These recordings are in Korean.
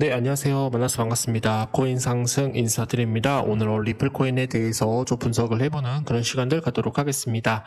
네, 안녕하세요. 만나서 반갑습니다. 코인 상승 인사드립니다. 오늘 리플 코인에 대해서 좀 분석을 해보는 그런 시간들 갖도록 하겠습니다.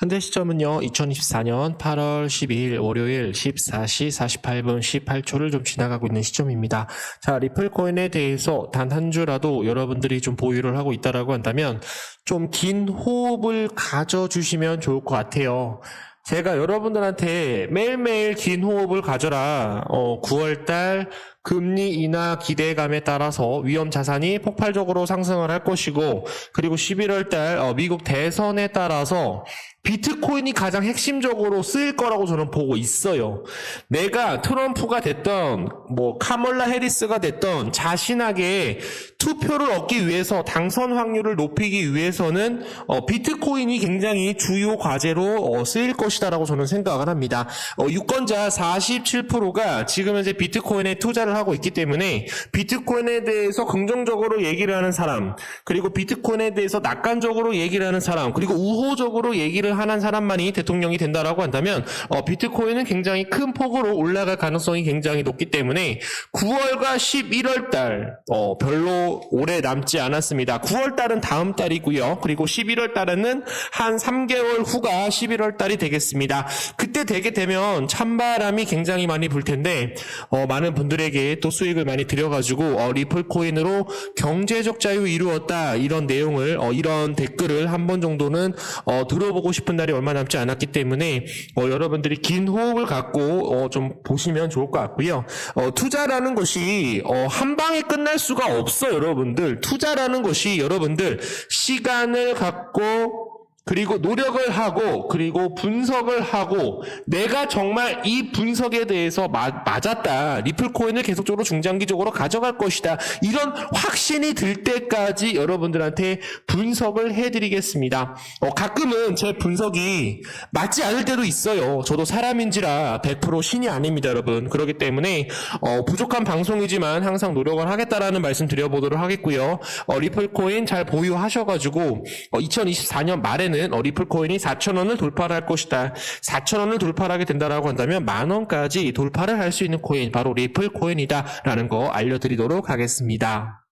현재 시점은요, 2024년 8월 12일 월요일 14시 48분 18초를 좀 지나가고 있는 시점입니다. 자, 리플 코인에 대해서 단 한 주라도 여러분들이 좀 보유를 하고 있다라고 한다면 좀 긴 호흡을 가져주시면 좋을 것 같아요. 제가 여러분들한테 매일매일 긴 호흡을 가져라. 어, 9월달 금리 인하 기대감에 따라서 위험 자산이 폭발적으로 상승을 할 것이고, 그리고 11월달 어, 미국 대선에 따라서 비트코인이 가장 핵심적으로 쓰일 거라고 저는 보고 있어요. 내가 트럼프가 됐던 뭐 카멀라 해리스가 됐던 자신에게 투표를 얻기 위해서 당선 확률을 높이기 위해서는 어, 비트코인이 굉장히 주요 과제로 어, 쓰일 것이다라고 저는 생각을 합니다. 어, 유권자 47%가 지금 현재 비트코인에 투자를 하고 있기 때문에 비트코인에 대해서 긍정적으로 얘기를 하는 사람, 그리고 비트코인에 대해서 낙관적으로 얘기를 하는 사람, 그리고 우호적으로 얘기를 하는 사람만이 대통령이 된다라고 한다면 어, 비트코인은 굉장히 큰 폭으로 올라갈 가능성이 굉장히 높기 때문에 9월과 11월 달 어, 별로 오래 남지 않았습니다. 9월 달은 다음 달이고요. 그리고 11월 달에는 한 3개월 후가 11월 달이 되겠습니다. 그때 되게 되면 찬바람이 굉장히 많이 불 텐데 어, 많은 분들에게 또 수익을 많이 들여가지고 어, 리플 코인으로 경제적 자유 이루었다 이런 내용을 어, 이런 댓글을 한 번 정도는 어, 들어보고 싶은 날이 얼마 남지 않았기 때문에 어, 여러분들이 긴 호흡을 갖고 어, 좀 보시면 좋을 것 같고요. 어, 투자라는 것이 어, 한 방에 끝날 수가 없어요, 여러분들. 투자라는 것이 여러분들 시간을 갖고 그리고 노력을 하고 그리고 분석을 하고 내가 정말 이 분석에 대해서 마, 맞았다. 리플 코인을 계속적으로 중장기적으로 가져갈 것이다. 이런 확신이 들 때까지 여러분들한테 분석을 해드리겠습니다. 어, 가끔은 제 분석이 맞지 않을 때도 있어요. 저도 사람인지라 100% 신이 아닙니다 여러분. 그렇기 때문에 어, 부족한 방송이지만 항상 노력을 하겠다라는 말씀 드려보도록 하겠고요. 어, 리플 코인 잘 보유하셔가지고 2024년 말에는 때는 어, 리플 코인이 4,000원을 돌파를 할 것이다. 4,000원을 돌파를 하게 된다라고 한다면 만 원까지 돌파를 할 수 있는 코인 바로 리플 코인이다라는 거 알려드리도록 하겠습니다.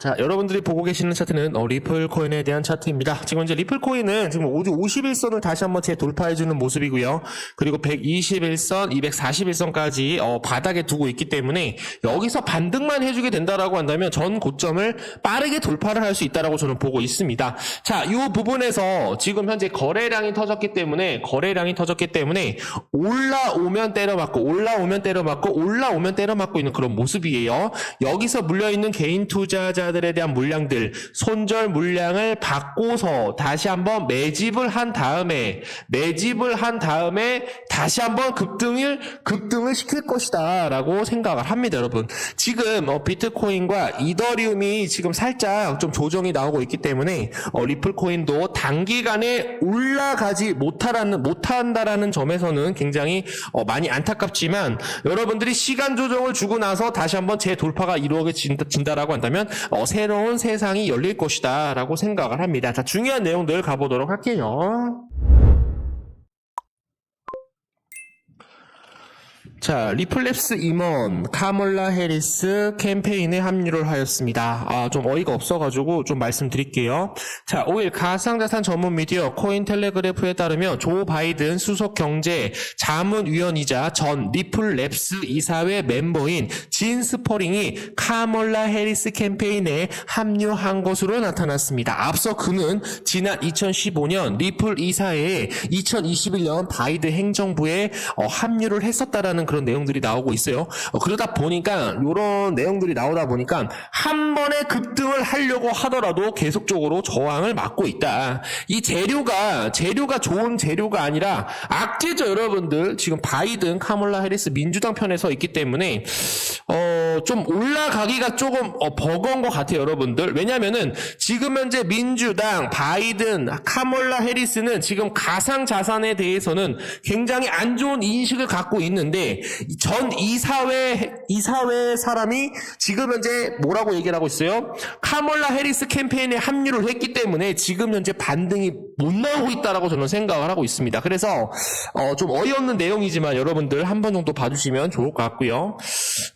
자, 여러분들이 보고 계시는 차트는 어, 리플 코인에 대한 차트입니다. 지금 이제 리플 코인은 지금 51선을 다시 한번 재돌파해주는 모습이고요. 그리고 121선, 241선까지 어, 바닥에 두고 있기 때문에 여기서 반등만 해주게 된다라고 한다면 전 고점을 빠르게 돌파를 할 수 있다라고 저는 보고 있습니다. 자, 이 부분에서 지금 현재 거래량이 터졌기 때문에 거래량이 터졌기 때문에 올라오면 때려맞고 올라오면 때려맞고 올라오면 때려맞고 있는 그런 모습이에요. 여기서 물려있는 개인 투자자 투자자들에 대한 물량들, 손절 물량을 바꿔서 다시 한번 매집을 한 다음에, 매집을 한 다음에 다시 한번 급등을, 급등을 시킬 것이다. 라고 생각을 합니다, 여러분. 지금, 어, 비트코인과 이더리움이 지금 살짝 좀 조정이 나오고 있기 때문에, 어, 리플코인도 단기간에 올라가지 못하라는, 못한다라는 점에서는 굉장히 어, 많이 안타깝지만, 여러분들이 시간 조정을 주고 나서 다시 한번 재돌파가 이루어진다라고 한다면, 어, 새로운 세상이 열릴 것이다 라고 생각을 합니다. 자, 중요한 내용들 가보도록 할게요. 자, 리플랩스 임원 카몰라 해리스 캠페인에 합류를 하였습니다. 아, 좀 어이가 없어가지고 좀 말씀드릴게요. 자, 5일 가상자산 전문 미디어 코인텔레그래프에 따르면 조 바이든 수석 경제 자문위원이자 전 리플랩스 이사회 멤버인 진 스퍼링이 카몰라 해리스 캠페인에 합류한 것으로 나타났습니다. 앞서 그는 지난 2015년 리플 이사회에 2021년 바이든 행정부에 어, 합류를 했었다라는 그런 내용들이 나오고 있어요. 어, 그러다 보니까 이런 내용들이 나오다 보니까 한 번에 급등을 하려고 하더라도 계속적으로 저항을 막고 있다. 이 재료가 재료가 좋은 재료가 아니라 악재죠, 여러분들. 지금 바이든, 카몰라 해리스 민주당 편에 서 있기 때문에 어, 좀 올라가기가 조금 어, 버거운 것 같아요, 여러분들. 왜냐면은 지금 현재 민주당, 바이든, 카몰라 해리스는 지금 가상 자산에 대해서는 굉장히 안 좋은 인식을 갖고 있는데 전 이사회 이사회 사람이 지금 현재 뭐라고 얘기를 하고 있어요? 카몰라 해리스 캠페인에 합류를 했기 때문에 지금 현재 반등이 못 나오고 있다라고 저는 생각을 하고 있습니다. 그래서 어, 좀 어이없는 내용이지만 여러분들 한 번 정도 봐주시면 좋을 것 같고요.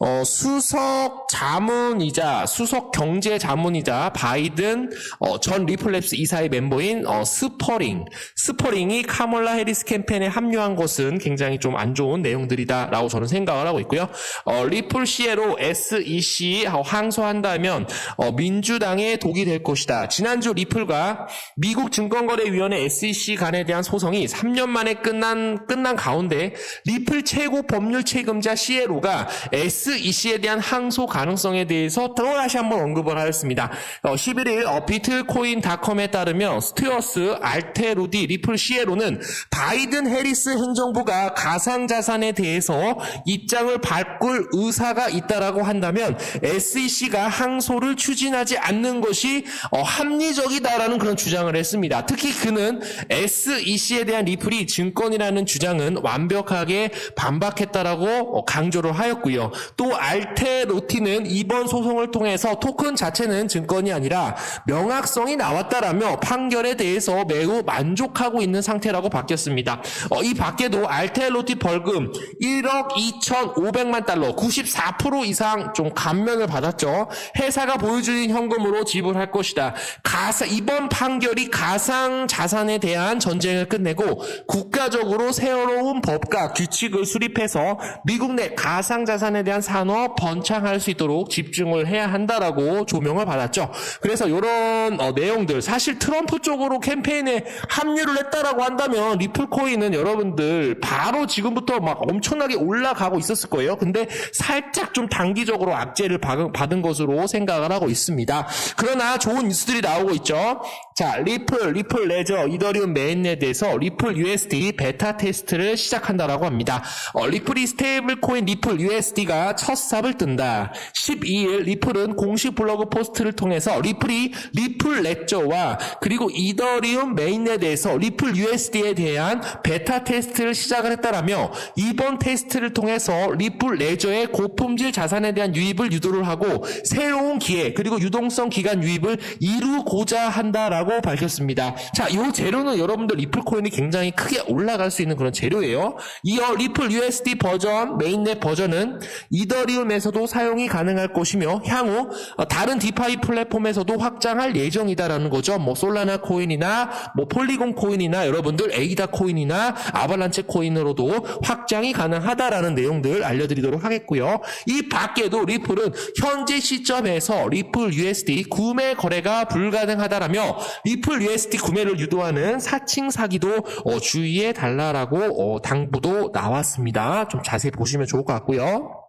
어, 수석 자문이자 수석 경제 자문이자 바이든 어, 전 리플랩스 이사의 멤버인 어, 스퍼링 스퍼링이 카멀라 해리스 캠페인에 합류한 것은 굉장히 좀 안 좋은 내용들이다라고 저는 생각을 하고 있고요. 어, 리플 시에로 SEC 항소한다면 어, 민주당의 독이 될 것이다. 지난주 리플과 미국 증권거래 위원회 SEC 간에 대한 소송이 3년 만에 끝난 끝난 가운데 리플 최고 법률 책임자 시에로가 SEC에 대한 항소 가능성에 대해서 또 다시 한번 언급을 하였습니다. 어, 11일 어, 비트코인닷컴에 따르면 스튜어스 알테루디 리플 시에로는 바이든 해리스 행정부가 가상자산에 대해서 입장을 바꿀 의사가 있다라고 한다면 SEC가 항소를 추진하지 않는 것이 어, 합리적이다라는 그런 주장을 했습니다. 특히 그는 SEC에 대한 리플이 증권이라는 주장은 완벽하게 반박했다라고 어, 강조를 하였고요. 또 알테로티는 이번 소송을 통해서 토큰 자체는 증권이 아니라 명확성이 나왔다라며 판결에 대해서 매우 만족하고 있는 상태라고 바뀌었습니다. 어, 이 밖에도 알테로티 벌금 1억 2,500만 달러 94% 이상 좀 감면을 받았죠. 회사가 보여주는 현금으로 지불할 것이다. 가사, 이번 판결이 가상 자산에 대한 전쟁을 끝내고 국가적으로 새로운 법과 규칙을 수립해서 미국 내 가상 자산에 대한 산업 번창할 수 있도록 집중을 해야 한다라고 조명을 받았죠. 그래서 이런 어, 내용들 사실 트럼프 쪽으로 캠페인에 합류를 했다라고 한다면 리플 코인은 여러분들 바로 지금부터 막 엄청나게 올라가고 있었을 거예요. 근데 살짝 좀 단기적으로 악재를 받은, 것으로 생각을 하고 있습니다. 그러나 좋은 뉴스들이 나오고 있죠. 자, 리플, 리플 레저, 이더리움 메인넷에서 리플 USD 베타 테스트를 시작한다라고 합니다. 어, 리플이 스테이블 코인 리플 USD가 첫 삽을 뜬다. 12일 리플은 공식 블로그 포스트를 통해서 리플이 리플 레저와 그리고 이더리움 메인넷에서 리플 USD에 대한 베타 테스트를 시작을 했다라며 이번 테스트를 통해서 리플 레저의 고품질 자산에 대한 유입을 유도를 하고 새로운 기회 그리고 유동성 기간 유입을 이루고자 한다라고 밝혔습니다. 자, 이 재료는 여러분들 리플 코인이 굉장히 크게 올라갈 수 있는 그런 재료예요. 이어 리플 USD 버전 메인넷 버전은 이더리움에서도 사용이 가능할 것이며 향후 어, 다른 디파이 플랫폼에서도 확장할 예정이다라는 거죠. 뭐 솔라나 코인이나 뭐 폴리곤 코인이나 여러분들 에이다 코인이나 아발란체 코인으로도 확장이 가능하다라는 내용들 알려드리도록 하겠고요. 이 밖에도 리플은 현재 시점에서 리플 USD 구매 거래가 불가능하다라며 리플 USD 구매를 유도하는 사칭 사기도 어, 주의해 달라라고 어, 당부도 나왔습니다. 좀 자세히 보시면 좋을 것 같고요.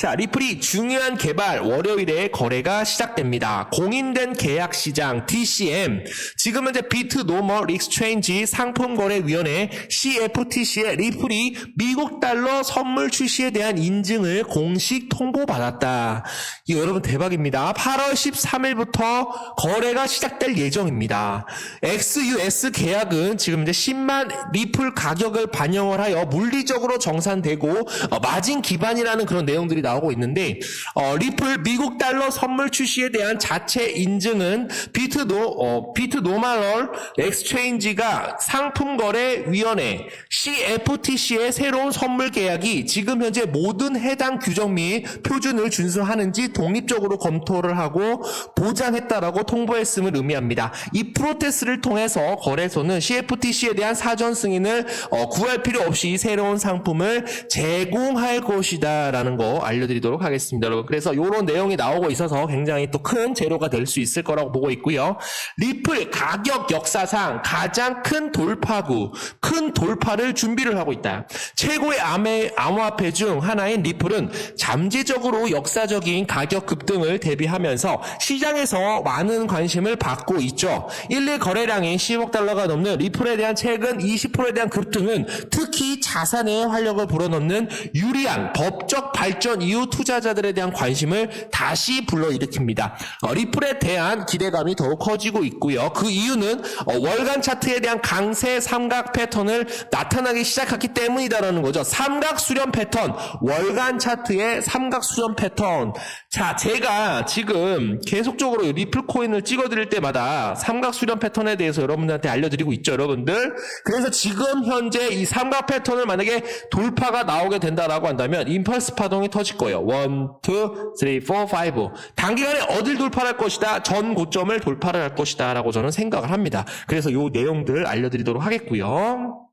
자, 리플이 중요한 개발 월요일에 거래가 시작됩니다. 공인된 계약 시장 DCM 지금 현재 비트 노멀 익스체인지 상품 거래 위원회 CFTC에 리플이 미국 달러 선물 출시에 대한 인증을 공식 통보받았다. 여러분 대박입니다. 8월 13일부터 거래가 시작될 예정입니다. XUS 계약은 지금 이제 10만 리플 가격을 반영을 하여 물리적으로 정산되고 어, 마진 기반이라는 그런 내용들이 나 오고 있는데 어, 리플 미국 달러 선물 출시에 대한 자체 인증은 비트노 어, 비트 노멀 엑스체인지가 상품 거래 위원회 CFTC의 새로운 선물 계약이 지금 현재 모든 해당 규정 및 표준을 준수하는지 독립적으로 검토를 하고 보장했다라고 통보했음을 의미합니다. 이 프로테스를 통해서 거래소는 CFTC에 대한 사전 승인을 어, 구할 필요 없이 새로운 상품을 제공할 것이다라는 거 알려드리도록 하겠습니다, 여러분. 그래서 이런 내용이 나오고 있어서 굉장히 또 큰 재료가 될 수 있을 거라고 보고 있고요. 리플 가격 역사상 가장 큰 돌파구, 큰 돌파를 준비를 하고 있다. 최고의 암의 암호화폐 중 하나인 리플은 잠재적으로 역사적인 가격 급등을 대비하면서 시장에서 많은 관심을 받고 있죠. 1일 거래량이 10억 달러가 넘는 리플에 대한 최근 20%에 대한 급등은 특히 자산에 활력을 불어넣는 유리한 법적 발전 사건 이후 투자자들에 대한 관심을 다시 불러일으킵니다. 어, 리플에 대한 기대감이 더욱 커지고 있고요. 그 이유는 어, 월간 차트에 대한 강세 삼각 패턴을 나타나기 시작했기 때문이다라는 거죠. 삼각 수렴 패턴, 월간 차트의 삼각 수렴 패턴. 자, 제가 지금 계속적으로 리플 코인을 찍어드릴 때마다 삼각 수렴 패턴에 대해서 여러분들한테 알려드리고 있죠, 여러분들. 그래서 지금 현재 이 삼각 패턴을 만약에 돌파가 나오게 된다라고 한다면 임펄스 파동이 터질 거예요. 1, 2, 3, 4, 5. 단기간에 어딜 돌파할 것이다? 전 고점을 돌파를 할 것이다. 라고 저는 생각을 합니다. 그래서 요 내용들 알려드리도록 하겠고요.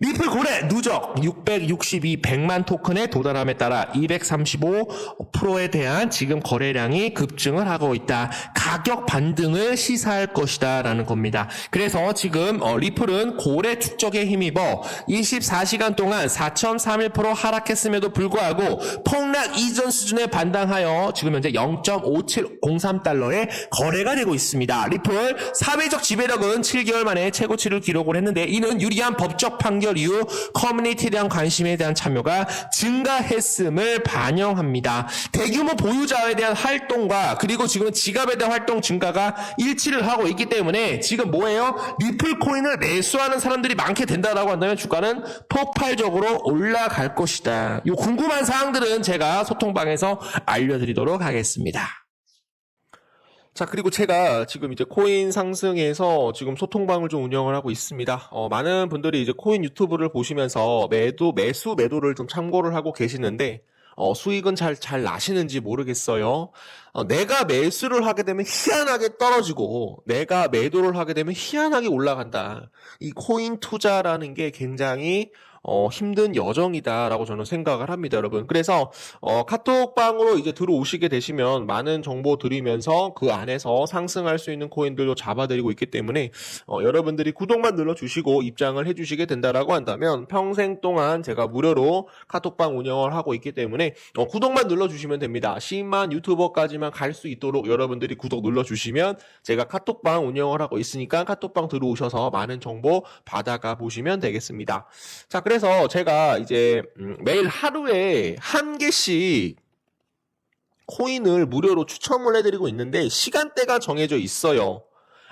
리플 고래 누적 662 100만 토큰에 도달함에 따라 235%에 대한 지금 거래량이 급증을 하고 있다. 가격 반등을 시사할 것이다 라는 겁니다. 그래서 지금 어, 리플은 고래 축적에 힘입어 24시간 동안 4.31% 하락했음에도 불구하고 폭락 이전 수준에 반당하여 지금 현재 0.5703달러의 거래가 되고 있습니다. 리플 사회적 지배력은 7개월 만에 최고치를 기록을 했는데 이는 유리한 법적 판결 이후 커뮤니티에 대한 관심에 대한 참여가 증가했음을 반영합니다. 대규모 보유자에 대한 활동과 그리고 지금 지갑에 대한 활동 증가가 일치를 하고 있기 때문에 지금 뭐예요? 리플 코인을 매수하는 사람들이 많게 된다라고 한다면 주가는 폭발적으로 올라갈 것이다. 요 궁금한 사항들은 제가 소통방에서 알려드리도록 하겠습니다. 자, 그리고 제가 지금 이제 코인 상승에서 지금 소통방을 좀 운영을 하고 있습니다. 어, 많은 분들이 이제 코인 유튜브를 보시면서 매도, 매수, 매도를 좀 참고를 하고 계시는데, 어, 수익은 잘, 잘 나시는지 모르겠어요. 어, 내가 매수를 하게 되면 희한하게 떨어지고, 내가 매도를 하게 되면 희한하게 올라간다. 이 코인 투자라는 게 굉장히 어, 힘든 여정이다라고 저는 생각을 합니다, 여러분. 그래서 어, 카톡방으로 이제 들어오시게 되시면 많은 정보 드리면서 그 안에서 상승할 수 있는 코인들도 잡아드리고 있기 때문에 어, 여러분들이 구독만 눌러주시고 입장을 해주시게 된다라고 한다면 평생 동안 제가 무료로 카톡방 운영을 하고 있기 때문에 어, 구독만 눌러주시면 됩니다. 10만 유튜버까지만 갈 수 있도록 여러분들이 구독 눌러주시면 제가 카톡방 운영을 하고 있으니까 카톡방 들어오셔서 많은 정보 받아가 보시면 되겠습니다. 자, 그래서 제가 이제 음, 매일 하루에 한 개씩 코인을 무료로 추첨을 해드리고 있는데 시간대가 정해져 있어요.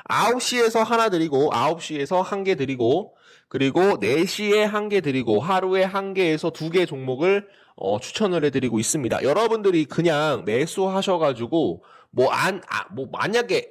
9시에서 하나 드리고 9시에서 한 개 드리고 그리고 4시에 한 개 드리고 하루에 한 개에서 두 개 종목을 어, 추천을 해드리고 있습니다. 여러분들이 그냥 매수하셔가지고 뭐 안, 아, 뭐 만약에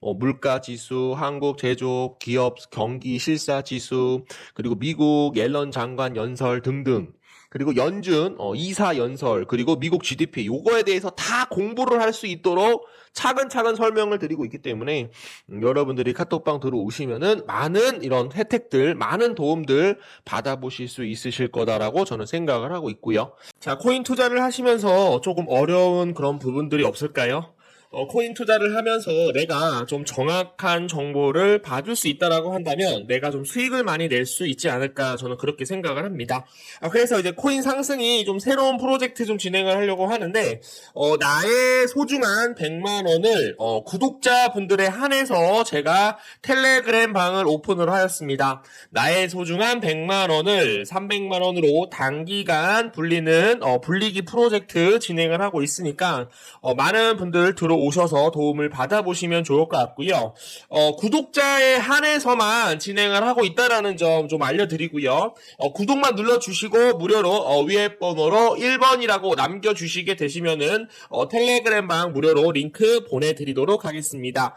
뭐 물가 지수, 한국 제조업, 기업 경기 실사 지수, 그리고 미국 옐런 장관 연설 등등. 그리고 연준 어, 이사 연설 그리고 미국 GDP 요거에 대해서 다 공부를 할 수 있도록 차근차근 설명을 드리고 있기 때문에 음, 여러분들이 카톡방 들어오시면은 많은 이런 혜택들, 많은 도움들 받아보실 수 있으실 거다라고 저는 생각을 하고 있고요. 자, 코인 투자를 하시면서 조금 어려운 그런 부분들이 없을까요? 어, 코인 투자를 하면서 내가 좀 정확한 정보를 봐줄 수 있다라고 한다면 내가 좀 수익을 많이 낼 수 있지 않을까 저는 그렇게 생각을 합니다. 아, 그래서 이제 코인 상승이 좀 새로운 프로젝트 좀 진행을 하려고 하는데 어, 나의 소중한 100만 원을 어, 구독자 분들에 한해서 제가 텔레그램 방을 오픈을 하였습니다. 나의 소중한 100만 원을 300만 원으로 단기간 불리는 어, 불리기 프로젝트 진행을 하고 있으니까 어, 많은 분들 들어 오셔서 도움을 받아보시면 좋을 것 같고요. 어, 구독자에 한해서만 진행을 하고 있다라는 점 좀 알려드리고요. 어, 구독만 눌러주시고 무료로 어, 위에 번호로 1번이라고 남겨주시게 되시면은 어, 텔레그램방 무료로 링크 보내드리도록 하겠습니다.